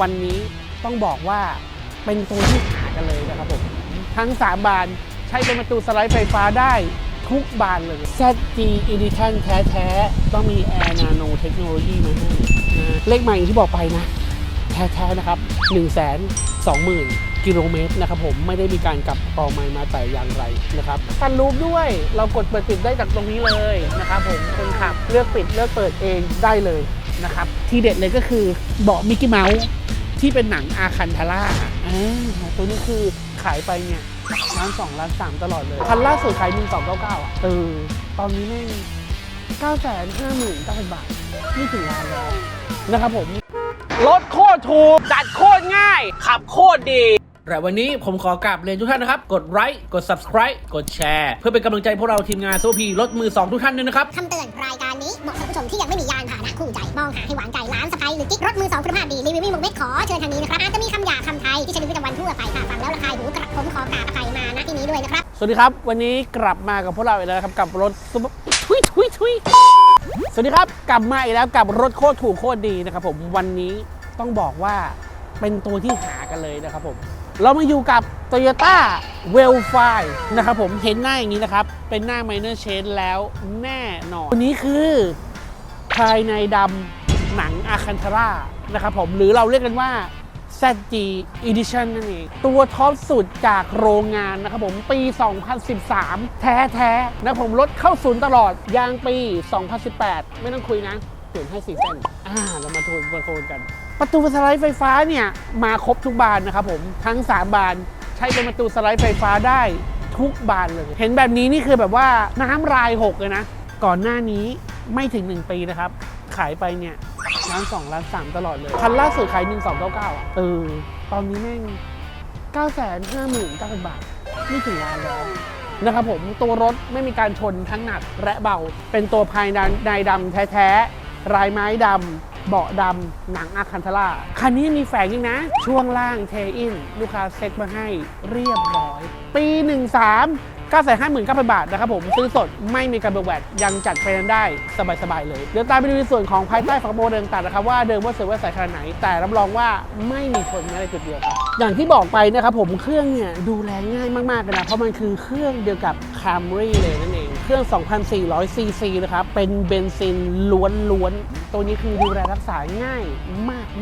วันนี้ต้องบอกว่าเป็นตัวที่หากันเลยนะครับผม ทั้ง 3 บานใช้เป็นประตูสไลด์ไฟฟ้าได้ทุกบานเลย ZG Edition แท้ๆ ต้องมี Air Nano Technology มาให้เลขใหม่อย่างที่บอกไปนะ แท้ๆ นะครับ 1 2 0 0 0 0 กิโลเมตรนะครับผมไม่ได้มีการกลับกองไม้มาแต่อย่างไรนะครับซันรูปด้วยเรากดเปิดปิดได้จากตรงนี้เลยนะครับผมคนขับเลือกปิดเลือกเปิดเองได้เลยนะครับ ที่เด็ดเลยก็คือเบาะมิกกี้เมาส์ ที่เป็นหนังอาคันทาร่าอ่าตัวนี้คือขายไปเนี่ยล้านสองล้านสามตลอดเลย คันล่าสุดขายหนึ่งสองเก้าเก้าอะเออตอนนี้แม่งเก้าแสนห้าหมื่นเก้าพันบาทนี่ถึงล้านแล้วนะครับผม รถโคตรถูกจัดโคตรง่าย ขับโคตรดี แต่วันนี้ผมขอกราบเรียนทุกท่านนะครับ กดไลค์กด subscribe กดแชร์ เพื่อเป็นกำลังใจพวกเราทีมงานโซพีรถมือ 2 ทุกท่านด้วยนะครับ คำเตือนรายการนี้เหมาะสำหรับผู้ชมที่ยังไม่มียานพาหนะคู่ใจ มองหาให้หวานใจร้านสไปหรือกิ๊กรถมือสองคุณภาพดี รีวิวไม่หมกเม็ดขอเชิญทางนี้นะครับ อาจจะมีคำหยาบคำไทย ที่ใช้ในชีวิตประจำวันทั่วไปค่ะฟังแล้วระคายหูกระผมขอกราบอภัยมาณที่นี้ด้วยนะครับ สวัสดีครับ วันนี้กลับมากับพวกเราอีกแล้วนะครับกับรถซุปเปอร์ทุยทุยทุยสวัสดีครับกลับมาอีกแล้วกับรถโคตรถูกโคตรดีนะครับผมวันนี้ต้องบอกว่าเป็นตัวที่หากันเลยนะครับผม เรามาอยู่กับ Toyota w e l f i นะครับผมเห็นหน้าอย่างนี้นะครับ เป็นหน้า Minor Change แล้วแน่นอนตัวนี้คือภายในดำหนังอาคันทรานะครับผมหรือเราเรียกกันว่า ZG Edition นั่นเอง ตัวท็อปสุดจากโรงงานนะครับผมปี 2013 แท้ๆนะผมรถเข้าศูนย์ตลอดยางปี 2018 ไม่ต้องคุยนะ เปลี่ยนให้สีเส้นอ่า เรามาทูนมาโคนกัน ประตูสไลด์ไฟฟ้าเนี่ยมาครบทุกบานนะครับผมทั้ง 3 บานใช้เป็นประตูสไลด์ไฟฟ้าได้ทุกบานเลย เห็นแบบนี้นี่คือแบบว่าน้ำรายหกเลยนะ ก่อนหน้านี้ไม่ถึง 1 ปีนะครับ ขายไปเนี่ยล้านสองล้านสามตลอดเลย คันล่าสุดขายหนึ่งสองเก้าเก้าอะเออ ตอนนี้แม่งเก้าแสนห้าหมื่นเก้าพันบาท ไม่ถึงล้านแล้วนะครับผมตัวรถไม่มีการชนทั้งหนักและเบา เป็นตัวภายในในดำแท้ๆรายไม้ดำ เบาะดำหนังอาคันทาร่าคันนี้มีแฝงอีกนะ ช่วงล่างเทอิน ลูกค้าเซ็ตมาให้เรียบร้อย ปี 13 9 5 9 0 0 0 บาทนะครับผม ซื้อสดไม่มีการเบิกแวดยังจัดไฟแนนซ์ได้สบาย ๆ เลย เดี๋ยวตามไปดูในส่วนของภายใต้ฝากระโปรงเดินตัดนะครับ ว่าเดิมว่าสวยว่าใสขนาดไหน แต่รับรองว่าไม่มีชนแม้แต่จุดเดียวครับ อย่างที่บอกไปนะครับผมเครื่องเนี่ยดูแลง่ายมากๆเลยนะ เพราะมันคือเครื่องเดียวกับ Camry เลยนั่นเอง เครื่อง 2,400ซีซีนะครับเป็นเบนซินล้วนๆ ตัวนี้คือดูแลรักษาง่าย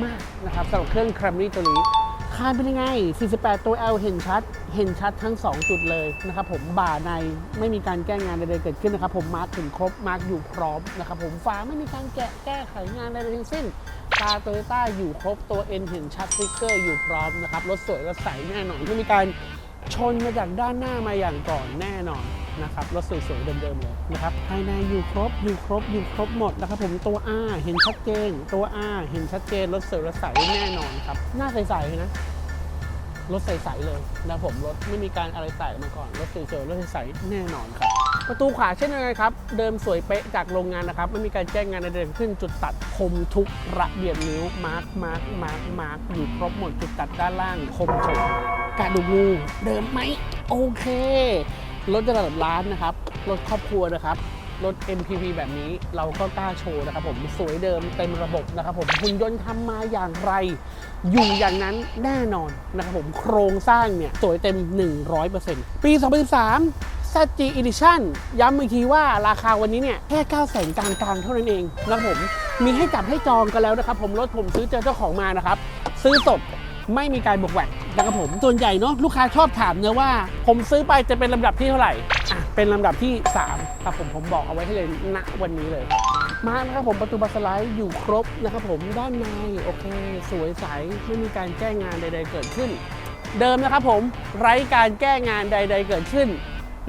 มากๆนะครับสำหรับเครื่อง Camry ตัวนี้คานเป็นยังไง 48 ตัว L เห็นชัด เห็นชัดทั้ง 2 จุดเลยนะครับผมบ่าในไม่มีการแก้งานใดๆเกิดขึ้นนะครับผมมาร์กถึงครบมาร์กอยู่พร้อมนะครับผมฝาไม่มีการแกะแก้ไขงานใดๆทั้งสิ้นตาโตโยต้าอยู่ครบตัว N เห็นชัดสติ๊กเกอร์อยู่พร้อมนะครับรถสวยรถใสแน่นอนไม่มีการชนมาจากด้านหน้ามาอย่างก่อนแน่นอน นะครับรถสวยๆเดิมๆเลยนะครับภายในอยู่ครบอยู่ครบอยู่ครบหมดนะครับผมตัว R เห็นชัดเจน ตัว R เห็นชัดเจนรถสวยรถใสแน่นอนครับหน้าใสๆนะรถใสๆเลยนะผมรถไม่มีการอะไรแตกมาก่อนรถสวยๆรถใสๆแน่นอนครับ ประตูขวาเช่นกันครับ เดิมสวยเป๊ะจากโรงงานนะครับ ไม่มีการแจ้งงานใดๆขึ้นจุดตัดคมทุกระเบียบนิ้วมาร์กมาร์กมาร์กมาร์กอยู่ครบหมดจุดตัดด้านล่างคมชมกระดูกงูเดิมไหมโอเค รถระดับล้านนะครับ รถครอบครัวนะครับ รถ MPV แบบนี้เราก็กล้าโชว์นะครับผมสวยเดิมเต็มระบบนะครับผมหุ่นยนต์ทำมาอย่างไร อยู่อย่างนั้นแน่นอนนะครับผมโครงสร้างเนี่ย สวยเต็ม 100%ปี 2013 ZG Edition ย้ำอีกทีว่าราคาวันนี้เนี่ย แค่ 9 0 0 0 0กลางกลางๆเท่านั้นเองนะครับผม มีให้จับให้จองกันแล้วนะครับ ผมรถผมซื้อเจอเจ้าของมานะครับ ซื้อสด ไม่มีการบวกแวดนะครับผมส่วนใหญ่เนาะลูกค้าชอบถามเนะว่า ผมซื้อไปจะเป็นลำดับที่เท่าไหร่อะเป็นลำดับที่ 3 ครับผมผมบอกเอาไว้ให้เลยณวันนี้เลย มานะครับผมประตูบานสไลด์อยู่ครบนะครับผมด้านในโอเค สวยใสไม่มีการแก้งานใด ๆ เกิดขึ้น เดิมนะครับผมไร้การแก้งานใด ๆ เกิดขึ้น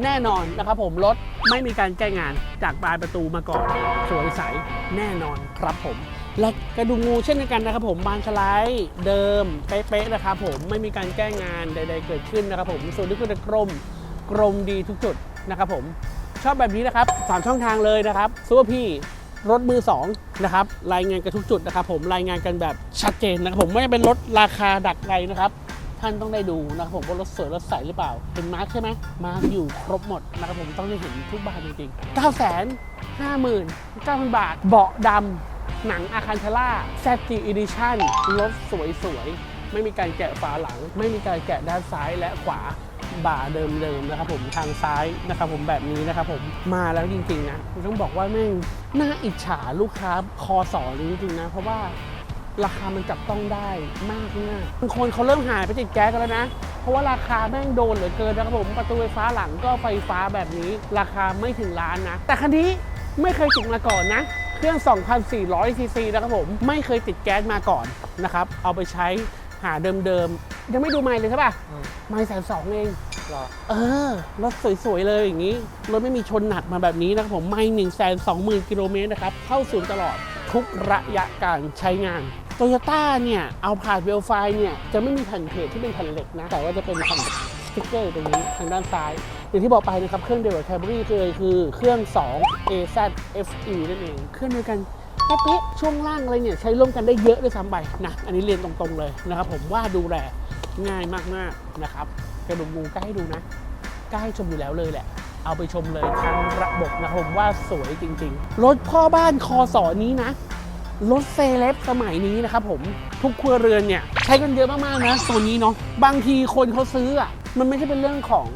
แน่นอนนะครับผมรถไม่มีการแก้งานจากบานประตูมาก่อน สวยใสแน่นอนครับผม และกระดุมงูเช่นเดียวกันนะครับผมบานสไลด์เดิมเป๊ะๆนะครับผมไม่มีการแก้งานใด ๆ เกิดขึ้นนะครับผมส่วนที่คุณจะกรมกรมดีทุกจุดนะครับผมชอบแบบนี้นะครับสามช่องทางเลยนะครับซูเปอร์พี่รถมือ2นะครับรายงานกันทุกจุดนะครับผมรายงานกันแบบชัดเจนนะครับผมไม่เป็นรถราคาดักไรนะครับท่านต้องได้ดูนะครับผมว่ารถสวยรถใสหรือเปล่าเป็นมาร์คใช่ไหมมาร์คอยู่ครบหมดนะครับผมต้องได้เห็นทุกบานจริงๆ 9 5 9 0 0 0 บาท เบาะดำ หนังอาคันเทล่า ZG Edition รถสวยๆ ไม่มีการแกะฝาหลัง ไม่มีการแกะด้านซ้ายและขวาบ่าเดิมๆนะครับผมทางซ้ายนะครับผมแบบนี้นะครับผมมาแล้วจริงๆนะต้องบอกว่าแม่งน่าอิจฉาลูกค้าคอสอนี้จริงๆนะ เพราะว่าราคามันจับต้องได้มากมากบางคนเขาเริ่มหายไปติดแก๊สกันแล้วนะ เพราะว่าราคาแม่งโดนเหลือเกินนะครับผมประตูไฟฟ้าหลังก็ไฟฟ้าแบบนี้ ราคาไม่ถึงล้านนะ แต่คันนี้ไม่เคยติดมาก่อนนะ เครื่อง 2,400 ซีซีนะครับผม ไม่เคยติดแก๊สมาก่อนนะครับ เอาไปใช้หาเดิมๆ ยังไม่ดูไม่เลยใช่ป่ะอืมไม่แสนสองเองหรอ เออ รถสวยๆ เลยอย่างนี้ รถไม่มีชนหนักมาแบบนี้นะครับผม ไม่หนึ่งแสนสองหมื่นกิโลเมตรนะครับ เข้าศูนย์ตลอดทุกระยะการใช้งานโตโยต้าเนี่ย เอาผ่านเวลไฟเนี่ย จะไม่มีแผ่นเพจที่เป็นแผ่นเหล็กนะ แต่ว่าจะเป็นแผ่นสติ๊กเกอร์ตรงนี้ทางด้านซ้าย อย่างที่บอกไปนะครับ เครื่องเดียวกับแคบรี่คือคือเครื่อง 2 AZ FE นั่นเอง เครื่องเดียวกันแค่เป๊ะช่วงล่างอะไรเนี่ยใช้ร่วมกันได้เยอะด้วยซ้ำไปนะ อันนี้เรียนตรงๆเลยนะครับ ผมว่าดูแลง่ายมากๆนะครับกระดูกงูก็ให้ดูนะใกล้ให้ชมอยู่แล้วเลยแหละ เอาไปชมเลยทั้งระบบนะครับผมว่าสวยจริงๆ รถพ่อบ้านคอสอนี้นะรถเซเลบสมัยนี้นะครับผมทุกครัวเรือนเนี่ย ใช้กันเยอะมากๆนะตัวนี้เนาะบางทีคนเขาซื้ออะมันไม่ใช่เป็นเรื่องของ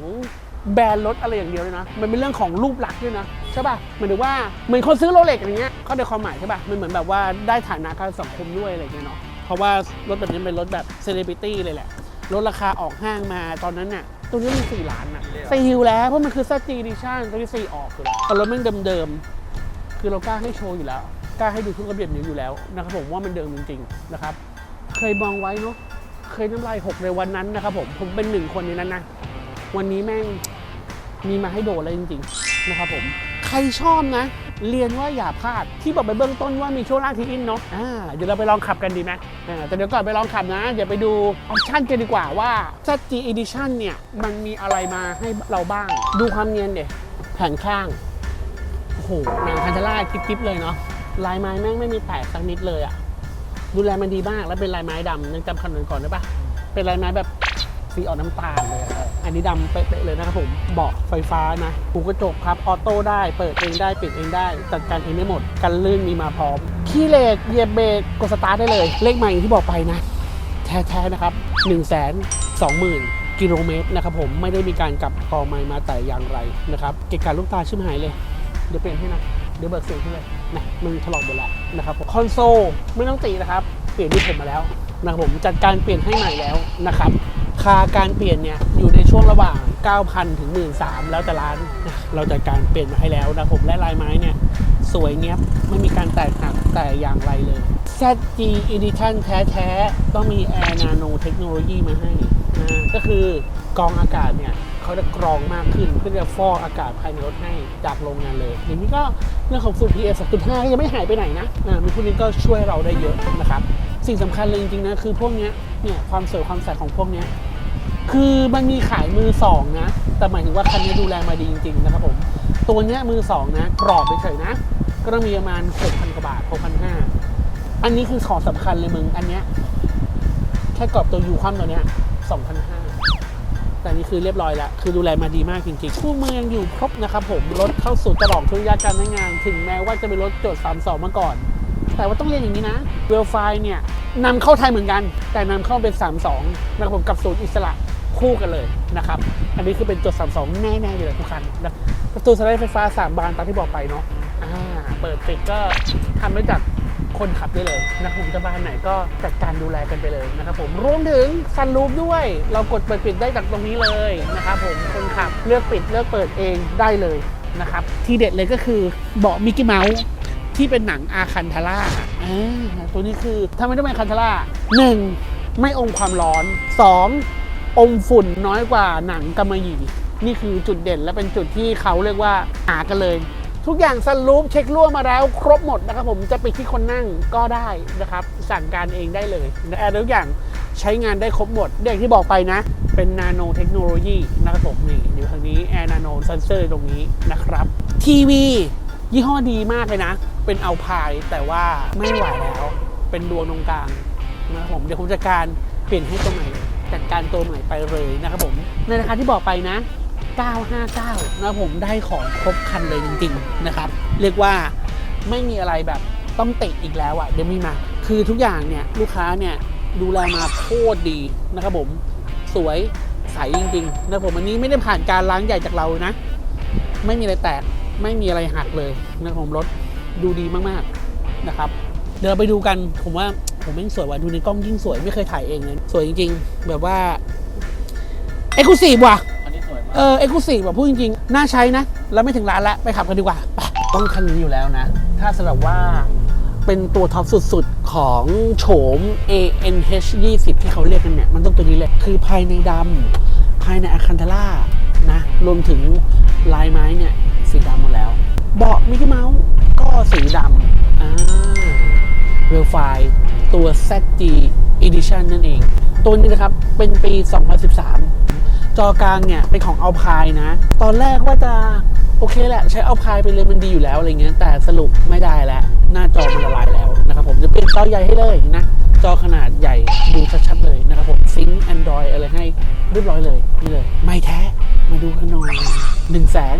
แบรนด์รถอะไรอย่างเดียวเลยนะ มันเป็นเรื่องของรูปลักษณ์ด้วยนะใช่ป่ะหมายถึงว่าเหมือนคนซื้อโรเล็กอย่างเงี้ยเขาได้ความหมายใช่ป่ะ มันเหมือนแบบว่าได้ฐานะทางสังคมด้วยอะไรอย่างเงี้ยเนาะ เพราะว่ารถแบบนี้เป็นรถแบบเซเลบริตี้เลยแหละ รถราคาออกห้างมาตอนนั้นเนี่ยตัวนี้มันสี่ล้านอะซีลแล้วเพราะมันคือ z g Edition ตัวที่ซีออกแล้วแต่รถแม่งเดิมๆคือเรากล้าให้โชว์อยู่แล้วกล้าให้ดูทุกระเบียบนิ้อยู่แล้วนะครับผมว่ามันเดิมจริงๆนะครับ เคยมองไว้เนาะเคยน้ำลายหกในวันนั้นนะครับผมผมเป็นหนึ่งคนในนั้นนะวันนี้แม่ง มีมาให้โดนแล้วจริงๆนะครับผมใครชอบนะ เรียนว่าอย่าพลาดที่บอกไปเบื้องต้นว่ามีช่วงล่างทีอินเนาะอ่าเดี๋ยวเราไปลองขับกันดีไหมอ่าแต่เดี๋ยวก่อนไปลองขับนะเดี๋ยวไปดูออปชั่นกันดีกว่าว่า ZG Edition เนี่ยมันมีอะไรมาให้เราบ้าง ดูความเนียนเด็แผงข้างโอ้โหหนังคันธาร่ากิ๊บๆเลยเนาะลายไม้แม่งไม่มีแตกสักนิดเลยอะดูแลมันดีมากแล้วเป็นลายไม้ดำยังจำคันนั้นก่อนได้ปะเป็นลายไม้แบบสีออกน้ำตาลเลย อันนี้ดำเป๊ะๆเลยนะครับผมเบาะไฟฟ้านะหูกระจกครับออโต้ได้เปิดเองได้ปิดเองได้จัดการเองได้หมด กันลื่นมีมาพร้อมขี้เหล็กเหยียบเบรกกดสตาร์ทได้เลย เลขใหม่อย่างที่บอกไปนะ แท้ๆนะครับ1 2 0 0 0 0กิโลเมตรนะครับผมไม่ได้มีการกลับกอไม้มาแต่อย่างไรนะครับเกะกะลูกตาชิมหายเลย เดี๋ยวเปลี่ยนให้นะ เดี๋ยวเบิกเสียงขึ้เลยนะมันถลอกหมดแล้วนะครับผมคอนโซลไม่ต้องตีนะครับ เปลี่ยนที่ผมมาแล้วนะครับผมจัดการเปลี่ยนให้ใหม่แล้วนะครับคาการเปลี่ยนเนี่ยอยู่ใน ช่วงระหว่าง 9,000 ถึง 13,000 แล้วแต่ร้านเราจัดการเปลี่ยนมาให้แล้วนะผมและลายไม้เนี่ย สวยเนี้ยบไม่มีการแตกหักแต่อย่างไรเลย ZG Edition แท้ๆ ต้องมี Air Nano Technology มาให้นะก็คือกรองอากาศเนี่ยเขาจะกรองมากขึ้นเพื่อจะฟอกอากาศภายในรถให้จากโรงงานเลยอย่างนี้ก็เรื่องของฝุ่น PM 2.5ก็ยังไม่หายไปไหนนะอ่ามีพวกนี้ก็ช่วยเราได้เยอะนะครับ สิ่งสำคัญเลยจริงๆนะคือพวกนี้เนี่ยความสวยความใสของพวกนี้ คือมันมีขายมือสองนะ แต่หมายถึงว่าคันนี้ดูแลมาดีจริง ๆ นะครับผม ตัวเนี้ยมือสองนะ กรอบไปเฉยนะ ก็ต้องมีประมาณ 6,000กว่าบาท6,500 อันนี้คือของสำคัญเลยมึง อันเนี้ยแค่กรอบตัวยูคว่ำตัวเนี้ย2,500 แต่นี่คือเรียบร้อยแล้ว คือดูแลมาดีมากจริงๆ คู่เมืองอยู่ครบนะครับผม รถเข้าสู่ตลอดทุกระยะการใช้งาน ถึงแม้ว่าจะเป็นรถจด32 มาก่อน แต่ว่าต้องเรียนอย่างนี้นะ เวลไฟเนี่ยนำเข้าไทยเหมือนกัน แต่นำเข้าเป็น 32นะครับผมกับศูนย์อิสระ คู่กันเลยนะครับ อันนี้คือเป็นจด 32 แน่ๆเลยทุกคันนะประตูสไลด์ไฟฟ้า 3 บานตามที่บอกไปเนาะอ่าเปิดปิดก็ทำได้จากคนขับได้เลยนะผมจะบานไหนก็จัดการดูแลกันไปเลยนะครับผมรวมถึงซันรูฟด้วย เรากดเปิดปิดได้จากตรงนี้เลยนะครับผมคนขับเลือกปิดเลือกเปิดเองได้เลยนะครับ ทีเด็ดเลยก็คือเบาะมิกกี้เมาส์ที่เป็นหนังอาคันทาร่าอ่าตัวนี้คือถ้าไม่ได้เป็นอาคันทาร่าหนึ่งไม่อมความร้อนส องอมฝุ่นน้อยกว่าหนังกำมะหยี่นี่คือจุดเด่นและเป็นจุดที่เขาเรียกว่าหากันเลย ทุกอย่างสรูปเช็ครั่วมาแล้ว ครบหมดนะครับผมจะปิดที่คนนั่งก็ได้นะครับ สั่งการเองได้เลยแอร์ทุกอย่างใช้งานได้ครบหมดอย่างที่บอกไปนะ เป็นนาโนเทคโนโลยีนะครับผมนี่อยู่ทางนี้แอร์นาโนเซนเซอร์ตรงนี้นะครับ ทีวี ยี่ห้อดีมากเลยนะ เป็นเอาพายแต่ว่าไม่ไหวแล้ว เป็นดวงตรงกลางนะครับผมเดี๋ยวผมจะการเปลี่ยนให้ตัวใหม่ จัดการตัวใหม่ไปเลยนะครับผม ในราคาที่บอกไปนะ 959 นะครับผมได้ของครบคันเลยจริงๆนะครับ เรียกว่าไม่มีอะไรแบบต้องติอีกแล้วอะเดี๋ยวมีมา คือทุกอย่างเนี่ยลูกค้าเนี่ยดูแลมาโคตรดีนะครับผม สวยใสจริงๆนะผมอันนี้ไม่ได้ผ่านการล้างใหญ่จากเรานะ ไม่มีอะไรแตกไม่มีอะไรหักเลยนะครับผมรถดูดีมากๆนะครับ เดี๋ยวเราไปดูกันผมว่าผมแม่งสวยว่ะดูในกล้องยิ่งสวยไม่เคยถ่ายเองเลยสวยจริง ๆ แบบว่าเอ็กซ์คลูซีฟว่ะอันนี้สวยมากเออเอ็กซ์คลูซีฟแบบพูดจริงๆน่าใช้นะ แล้วไม่ถึงร้านละไปขับกันดีกว่าไปต้องคันนี้อยู่แล้วนะ ถ้าสำหรับว่าเป็นตัวท็อปสุดๆ ของโฉม ANH 20 ที่เขาเรียกกันเนี่ย มันต้องตัวนี้เลยคือภายในดำภายในอาคันทาร่านะ รวมถึงลายไม้เนี่ย สีดำหมดแล้ว เบาะมิกกี้เมาส์ก็สีดำ อ่าเวลไฟตัว ZG Edition นั่นเอง ตัวนี้นะครับ เป็นปี 2013 จอกลางเนี่ย เป็นของเอาพายนะ ตอนแรกว่าจะโอเคแหละ ใช้เอาพายไปเลยมันดีอยู่แล้วอะไรเงี้ยแต่สรุปไม่ได้แล้ว หน้าจอมันละลายแล้วนะครับผมจะเปลี่ยนจอใหญ่ให้เลยนะ จอขนาดใหญ่ดูชัดๆเลยนะครับผมซิงค์ Android อะไรให้เรียบร้อยเลยนี่เลย ไม่แท้มาดูกันหน่อย1นึ่งแสน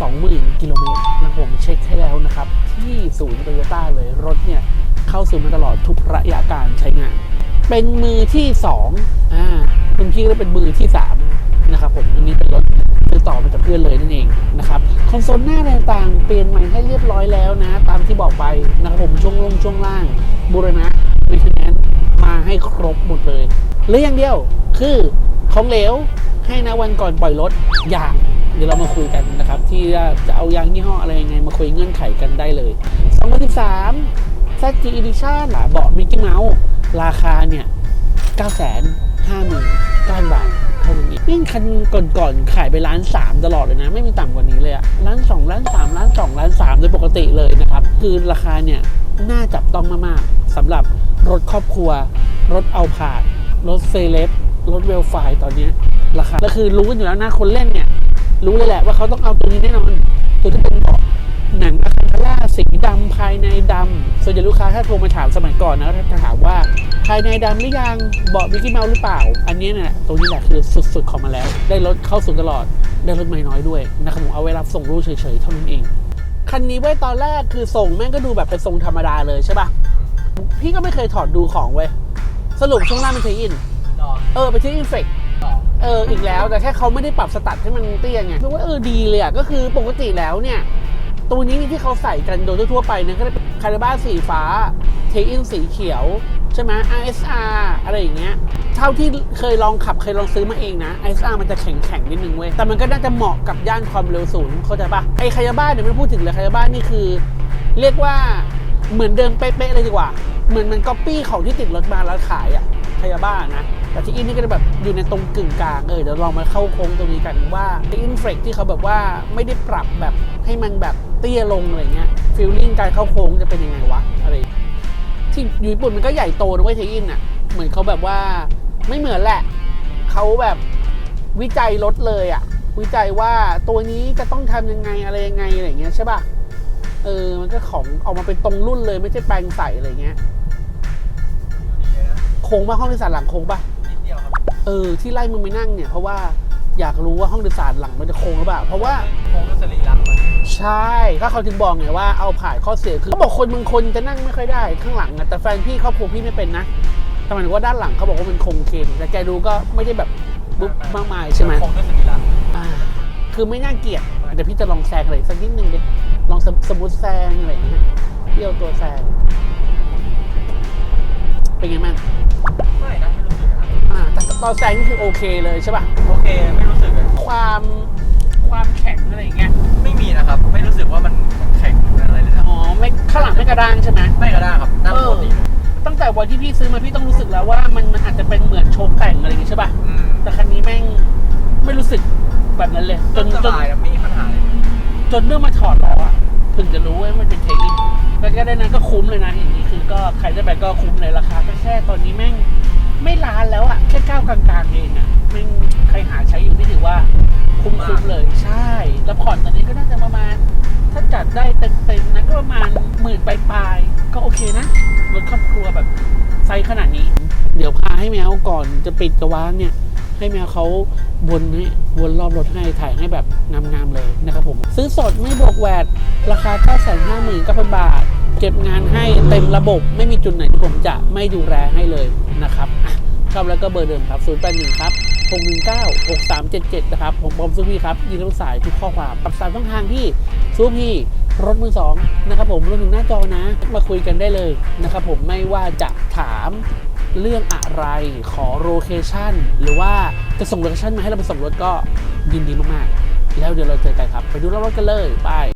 สองหมื่นกิโลเมตรนะผมเช็คให้แล้วนะครับ ที่ศูนย์โตโยต้าเลยรถเนี่ย เข้าศูนย์มาตลอดทุกระยะการใช้งาน เป็นมือที่สองอ่าคุณพี่ก็เป็นมือที่สามนะครับผมอันนี้เป็นรถซื้อต่อมาจากเพื่อนเลยนั่นเองนะครับคอนโซลหน้าต่างๆเปลี่ยนใหม่ให้เรียบร้อยแล้วนะ ตามที่บอกไปนะครับผมช่วงลงช่วงล่างบูรณะรีฟิแนนมาให้ครบหมดเลยหลืออย่างเดียวคือของเหลวให้นะวันก่อนปล่อยรถยางเดี๋ยวเรามาคุยกันนะครับ ที่จะเอายางยี่ห้ออะไรยังไงมาคุยเงื่อนไขกันได้เลย 2013 ZG Edition เบาะมิกกี้เมาส์ราคาเนี่ย9 5 0 0 0 0บาทเท่านั้นเองนี่คันก่อนๆขายไปล้านสามตลอดเลยนะ ไม่มีต่ำกว่านี้เลยอะล้านสองล้านสามล้านสองล้านสามโดยปกติเลยนะครับ คือราคาเนี่ยน่าจับต้องมากๆสำหรับรถครอบครัว รถเอาผาดรถเซเลบรถเวลไฟตอนนี้ราคาก็คือรู้กันอยู่แล้วนะคนเล่นเนี่ย รู้เลยแหละว่าเขาต้องเอาตัวนี้แน่นอน ตัวที่เป็นเบาะหนังอะคาคาร่าสีดำ ส่วนใหญ่ลูกค้าถ้าโทรมาถามสมัยก่อนนะถ้าถามว่าภายในดำหรือยังเบาะมิกกี้เมาส์หรือเปล่า อันนี้เนี่ยตัวนี้แหละคือสุดๆของมาแล้ว ได้รถเข้าศูนย์ตลอด ได้รถไม่น้อยด้วยนะครับผมเอาไว้รับส่งลูกเฉยๆเท่านั้นเอง คันนี้ไว้ยตอนแรกคือส่งแม่งก็ดูแบบเป็นทรงธรรมดาเลยใช่ปะพี่ก็ไม่เคยถอดดูของเว้ยสรุปช่วงล่างเป็นเทอินดอกเออไปที่อินเฟกดอกเอออีกแล้วแต่แค่เขาไม่ได้ปรับสตัดให้มันเตี้ยไงเพราะว่าเออดีเลยอะก็คือปกติแล้วเนี่ย ตัวนี้ที่เขาใส่กันโดยทั่วไปเนี่ยก็จะเป็นคาราบ้าสีฟ้า เทอินสีเขียว ใช่ไหม RSR อะไรอย่างเงี้ยเท่าที่เคยลองขับเคยลองซื้อมาเองนะ RSR มันจะแข็งๆนิดนึงเว้ยแต่มันก็น่าจะเหมาะกับย่านความเร็วสูงเข้าใจปะไอ้คาราบ้าเนี่ยไม่พูดถึงเลยคาราบ้านี่คือ เรียกว่าเหมือนเดิมเป๊ะๆเลยดีกว่า เหมือนมันก๊อปปี้ของที่ติดรถมาแล้วขายอะคายาบ้านะ แต่ที่อินนี่ก็จะแบบอยู่ในตรงกึ่งกลางเออเดี๋ยวลองมาเข้าโค้งตรงนี้กันว่าอินเฟกที่เขาแบบว่าไม่ได้ปรับแบบให้มันแบบเตี้ยลงอะไรเงี้ยฟีลลิ่งการเข้าโค้งจะเป็นยังไงวะอะไรที่อยู่ญี่ปุ่นมันก็ใหญ่โตนะเว้ยเทอินอะเหมือนเขาแบบว่าไม่เหมือนแหละเขาแบบวิจัยรถเลยอะวิจัยว่าตัวนี้จะต้องทำยังไงอะไรยังไงอะไรเงี้ยใช่ป่ะเออมันก็ของออกมาเป็นตรงรุ่นเลยไม่ใช่แปลงใสอะไรเงี้ยโค้งป่ะห้องโดยสารหลังโค้งป่ะ เดียวครับเออที่ไล่มึงไปนั่งเนี่ยเพราะว่าอยากรู้ว่าห้องโดยสารหลังมันจะโค้งหรือเปล่า เพราะว่าโค้งด้วยสรีระมันใช่ก็เขาถึงบอกไงว่าเอาผ่ายข้อเสียคือเขาบอกคนบางคนจะนั่งไม่ค่อยได้ข้างหลังอะแต่แฟนพี่ครอบครัวพี่ไม่เป็นนะแต่หมายถึงว่าด้านหลังเขาบอกว่ามันคงเคงแต่แกดูก็ไม่ได้แบบบุ๊บมากมายใช่ไหมโค้งด้วยสรีระอ่าคือไม่น่าเกลียดเดี๋ยวพี่จะลองแซงอะไรสักนิดนึงดิลองสมสมมติแซงอะไรอย่างเงี้ยพี่เอาตัวแซงเป็นไงบ้าง ต่ตอนแซงนี่คือโอเคเลยใช่ป่ะ โอเคไม่รู้สึกเลยความความแข็งอะไรอย่างเงี้ย ไม่มีนะครับ ไม่รู้สึกว่ามันแข็งหรืออะไรเลยนะอ๋อไม่ข้างหลังไม่กระด้างใช่ไหมไม่กระด้างครับนั่งปกติเลยตั้งแต่วันที่พี่ซื้อมาพี่ต้องรู้สึกแล้วว่ามันมันอาจจะเป็นเหมือนโชคแต่งอะไรอย่างงี้ใช่ป่ะ อืมแต่คันนี้แม่งไม่รู้สึกแบบนั้นเลยจจนนสจน บายนะไม่มีปัญหาเลยจนเมื่อมาถอดล้ออะถึงจะรู้ว่ามันเป็นเทคนิคแล้วก็ได้นั้นก็คุ้มเลยนะอย่างนี้คือก็ใครได้ไปก็คุ้มเลยราคาก็แค่ตอนนี้แม่ง ไม่ล้านแล้วอะแค่เก้ากลางๆเองอะม่งใครหาใช้อยู่นี่ถือว่าคุ้มๆเลยใช่ แล้วผ่อนตอนนี้ก็น่าจะประมาณ ถ้าจัดได้เต็มๆนะก็ประมาณหมื่นปลายๆก็โอเคนะรถครอบครัวแบบไซส์ขนาดนี้ เดี๋ยวพาให้แมวก่อนจะปิดกระวางเนี่ย ให้แมวเขาวนให้วนรอบรถให้ถ่ายให้แบบงามๆเลยนะครับผม ซื้อสดไม่บวกแวดราคา9 5 9 0 0 0บาท เก็บงานให้เต็มระบบไม่มีจุดไหนที่ผมจะไม่ดูแลให้เลยนะครับชอบแล้วก็เบอร์เดิมครับ 081 ครับ 619 6377 นะครับ ผมบอมซูพี่ครับยินดีทุกสายทุกข้อความปรับสายช่องทางที่ซูพี่รถมือสองนะครับผมรวมถึงหน้าจอนะ มาคุยกันได้เลยนะครับผมไม่ว่าจะถามเรื่องอะไรขอโลเคชั่นหรือว่าจะส่งโลเคชั่นมาให้เราไปส่งรถก็ยินดีมาก ๆ แล้วเดี๋ยวเราเจอกันครับ ไปดูรถกันเลย ไป